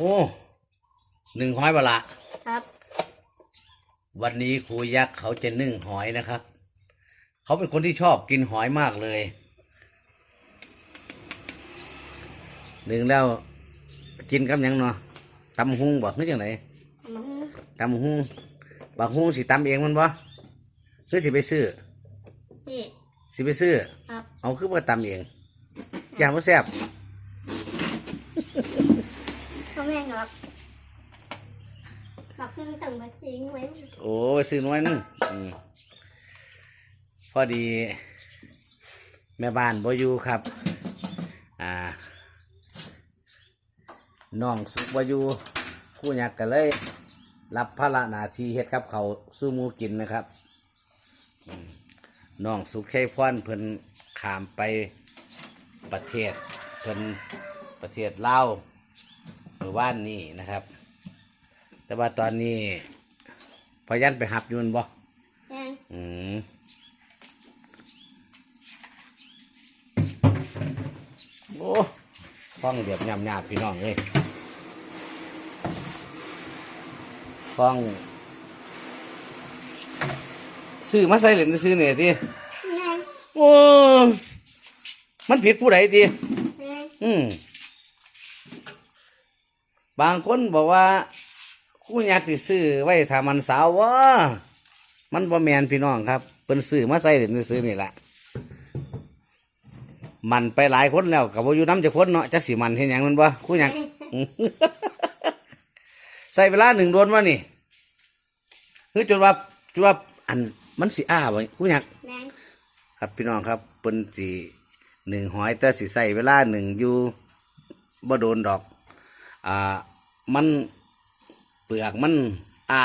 อ้หนึ่งหอยบละครับ วันนี้ครูยักษ์เขาจะนึ่งหอยนะครับ เขาเป็นคนที่ชอบกินหอยมากเลยหนึ่งแล้วกินกับหยังเนาะตำหุงบอกนึกจังไหนมันตำหุงบักหุงสิตำเองมันบ่หรือสิไปซื้อพี่สิไปซื้อ ครับ เอาคือว่าตำเองอย่างว่าแซ่บ พ่อ แม่หรอกหรอกมันต้องมาสิงไว้โอ้ไปซื้อน้อยนึงอืมพอดี แม่บ้านบอยู่ครับ อ่าน้องสุบอยู่คู่ยักษ์ก็เลย รับภาระหนาทีเฮ็ดครับ เขาวสู้หมูกินนะครับอืมน้องสุกแค่พรเพิ่นขามไปประเทศเพิ่นประเทศลาว หรือว่านนี่นะครับ แต่ว่าตอนนี้พอยันไปหับอยุนบ่แม่งอืมโอ้ฟ้องเดียบยำยาบพี่น้องเลยฟ้องซื้อมาใส่เหรียญซื้อเนี่ยทีแม่งโอ้มันผิดผู้ใดที แม่งอืม บางคนบอกว่าคู่อยากสิซื้อไว้ถ้ามันสาววะมันบ่แมนพี่น้องครับเป็นซื้อมาใส่เหรียญซื้อนี่แหละมันไปหลายคนแล้วกับว่าอยู่น้ำจะคนเนาะจักสิมันเห็นอย่างมันบ่คู่อยากใส่เวลาหนึ่งโดนวะนี่คือจนว่าจนว่าอันมันสิอ้าบ่คู่อยากแม่งครับพี่น้องครับเปิ้นสีหนึ่งหอยแต่สิใส่เวลาหนึ่งอยู่บ่โดนดอก อ่ามันเปลือกมันอ้า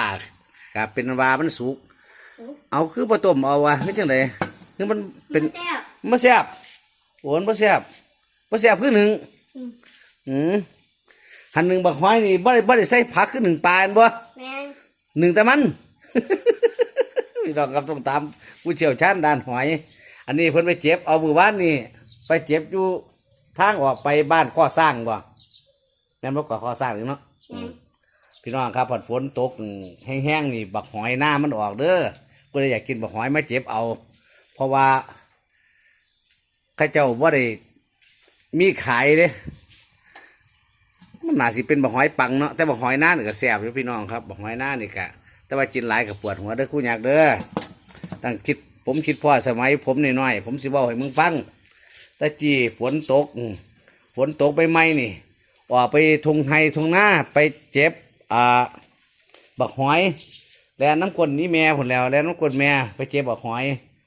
กับเป็นวามันสุก เอาคือบ่ต้มเอาวะคือจังไดคือมันเป็นแซ่บมันบ่แซ่บโอนบ่แซ่บบ่แซ่บคือหนึ่งอืมอืมหันหนึ่งบักหอยนี่บ่ได้บ่ได้ใส่ผักคือหนึ่งปลาแม่นบ่แม่งหนึ่งแต่มันพี่น้องครับต้องตามผู้เชี่ยวชาญด้านหอย อันนี้เพิ่นไปเจ็บเอามือบ้านนี่ไปเจ็บอยู่ทางออกไปบ้านข้อสร้างบ่ แม่นบ่ก่อข้อสร้างนี่เนาะแม่งพี่น้องครับพอฝนตกแห้งๆนี่บักหอยหน้ามันออกเด้อก็เลยอยากกินบักหอยมาเจ็บเอา เพราะว่าเข้าเจ้าว่าได้มีขายเด้มันน่าสิเป็นบักหอยปังเนาะแต่บักหอยหน้านี่ก็แซ่บอยู่พี่น้องครับบักหอยหน้านี่กะแต่ว่ากินหลายกับปวดหัวเด้อคู่อยากเด้อตั้งคิดผมคิดพ่อสมัย ผมน้อยๆผมสิบอกให้มึงฟังแตะจีฝนตก ฝนตกใบไม้นี่ ออกไปทงไฮทงหน้าไปเจ็บอ่าบักหอย แลน้ำกลนนี่แม่ผลแล้ว แลน้ำกลนแม่ไปเจ็บบักหอย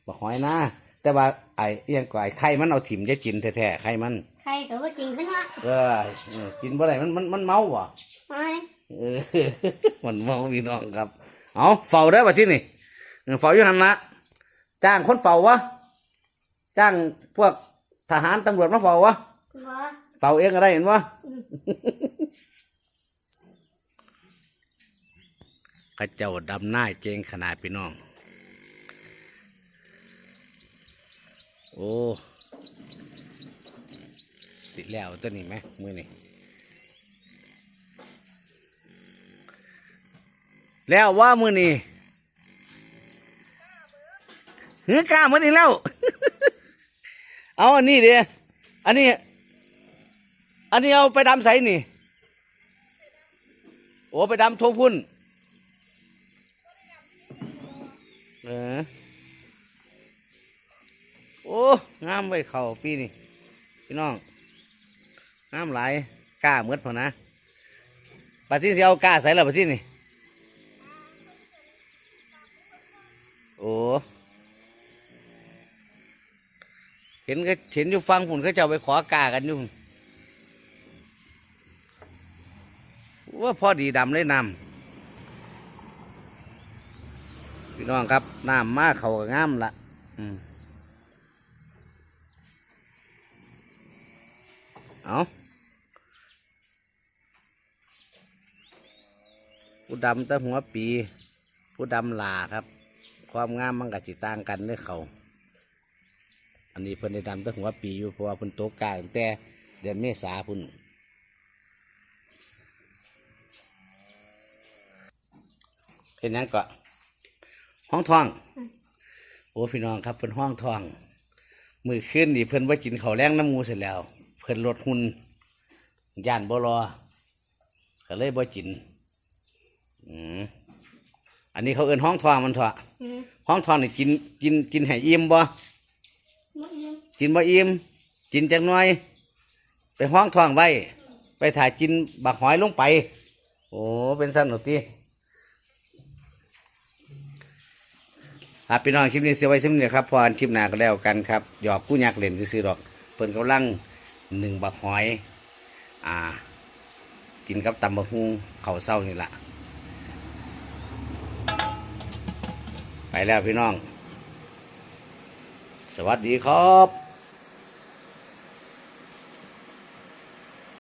บักหอยหน้าแต่ว่าไอ้อิหยังก่อยไข่มันเอาถิ่มจะกินแท้ๆไข่มันใครก็ว่าจริงขึ้นวะเออเออกินบ่ได้มันมันมันเมาว่ะมาเออมันเมาพี่น้องครับ เอาเฝ้าได้อป่ะที่นี่เออเฝ้าอยู่หันละจ้างคนเฝ้าวะจ้างพวกทหารตำรวจมาเฝ้าวะบ่ เฝ้าเองก็ได้เห็นวะข้าเจ้าดำหน้าเจงขนาดพี่น้อง โอ้สิแล้วตัวนี้ไหมมือนี่แล้วว่ามือนี่เฮ้ยกล้ามือนี่แล้ว เอาอันนี้เดียอันนี้ อันนี้เอาไปดำใสนี่ โอ้ไปดำทวงพุ่นเออโอ้งามไว้เข่าปีนี่พี่น้องงามหลายกล้าเมืดพอนะปฏิเสียเอากล้าใส่แล้วปฏินี่โอ้เห็นก็เห็นอยู่ฟังผุนเขาจะไปขอกากันอยู่ ว่าพอดีดำเลยน้ำพี่น้องครับน้ำมากเขาก็งามละอืมเอาผู้ดำแต่หัวปี ผู้ดำหลาครับ ความงามมันกับสิต่างกันเด้อเขา อันนี้เพิ่นได้ดำแต่หัวปีอยู่เพราะว่าเพิ่นโตกกางแต่เดือนเมษาพุ่น เห็นหยังก็ห้องทอง โอ้พี่น้องครับเพิ่นห้องทอง มือขึ้นนี่เพิ่นว่ากินข้าวแรงน้ำหมูเสร็จแล้ว เพิ่นลดหุ่นย่านบ่รอก็เลยบ่กินอืมอันนี้เขาเอิ้นห้องทองมันเถอะอืมห้องทองนี่กินกินกินให้อิ่มบ่มุกนึงกินบ่อิ่มกินจักหน่อย ไปห้องทองไว้ ไปถ่ายกินบักหอยลงไป โอ้เป็นสั้นหนอตี ครับพี่น้องคลิปนี้เสียไว้ซึ่งเนี่ยครับพอคลิปหน้าก็แล้วกันครับหยอกกู้ยักเล่นซื้อๆดอกเพิ่นกำลังหนึ่งบักหอย อ่า กินกับตำบักฮุงเข่าเศร้านี่แหละไปแล้วพี่น้อง สวัสดีครับ